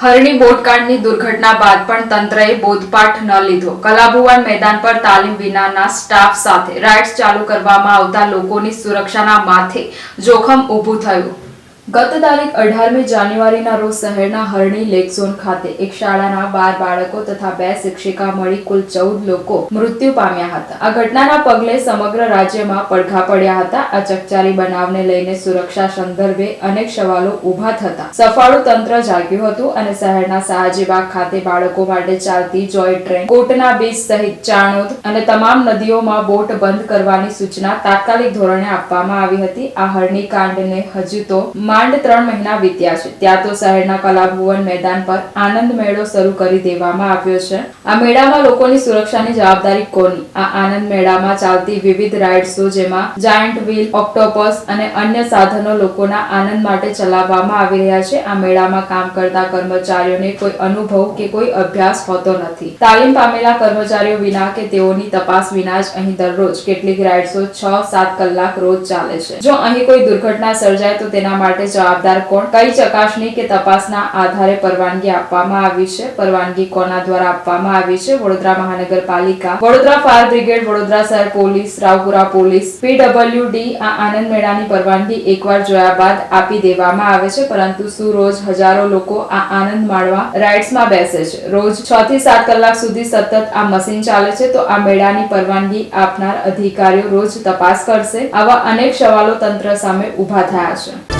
હરણી બોટકાંડની દુર્ઘટના બાદ પણ તંત્રએ બોધપાઠ ન લીધો. કલાભુવન મેદાન પર તાલીમ વિનાના સ્ટાફ સાથે રાઇડ્સ ચાલુ કરવામાં આવતા લોકોની સુરક્ષાના માથે જોખમ ઊભું થયું. ગત તારીખ અઢારમી જાન્યુઆરીના રોજ શહેરના હરણી લેક ઝોન ખાતે એક શાળાના બાર બાળકો તથા બે શિક્ષિકા મળી કુલ ચૌદ લોકો મૃત્યુ પામ્યા હતા. આ ઘટનાના પગલે સમગ્ર રાજ્યમાં પડઘા પડ્યા હતા. આ ચકચારી બનાવને લઈને સુરક્ષા સંદર્ભે અનેક સવાલો ઊભા થતા. સફાળું તંત્ર જાગ્યું હતું અને શહેરના શાહજીબાગ ખાતે બાળકો માટે ચાલતી જોય ટ્રેન કોટના બીચ સહિત ચાણોદ અને તમામ નદીઓમાં બોટ બંધ કરવાની સૂચના તાત્કાલિક ધોરણે આપવામાં આવી હતી. આ હરણી કાંડને હજુ તો માંડ ત્રણ મહિના વીત્યા છે. ત્યાં તો શહેરના કલાભુવન મેદાન પર આનંદ મેળો શરૂ કરી દેવામાં આવ્યો છે. આ મેળામાં લોકોની સુરક્ષાની જવાબદારી કોની? આ આનંદ મેળામાં ચાલતી વિવિધ રાઇડ્સો જેમાં જાયન્ટ વ્હીલ, ઓક્ટોપસ અને અન્ય સાધનો લોકોના આનંદ માટે ચલાવવામાં આવી રહ્યા છે. આ મેળામાં કામ કરતા કર્મચારીઓને કોઈ અનુભવ કે કોઈ અભ્યાસ હોતો નથી. તાલીમ પામેલા કર્મચારીઓ વિના કે તેઓની તપાસ વિના જ અહીં દરરોજ કેટલીક રાઇડ્સો છ સાત કલાક રોજ ચાલે છે. જો અહીં કોઈ દુર્ઘટના સર્જાય તો તેના માટે જવાબદાર કોણ? કઈ ચકાસણી કે તપાસના આધારે પરવાનગી આપવામાં આવી છે? પરવાનગી કોના દ્વારા આપવામાં આવી છે? વડોદરા મહાનગરપાલિકા, વડોદરા ફાયર બ્રિગેડ, વડોદરા શહેર પોલીસ, રાવપુરા પોલીસ, પીડબ્લ્યુડી, આ આનંદ મેળાની પરવાનગી એકવાર જોયા બાદ આપી દેવામાં આવે છે, પરંતુ શું રોજ હજારો લોકો આ આનંદ માણવા રાઇડ્સમાં બેસે છે. રોજ છ થી સાત કલાક સુધી સતત આ મશીન ચાલે છે, તો આ મેળાની પરવાનગી આપનાર અધિકારીઓ રોજ તપાસ કરશે. આવા અનેક સવાલો તંત્ર સામે ઊભા થયા છે.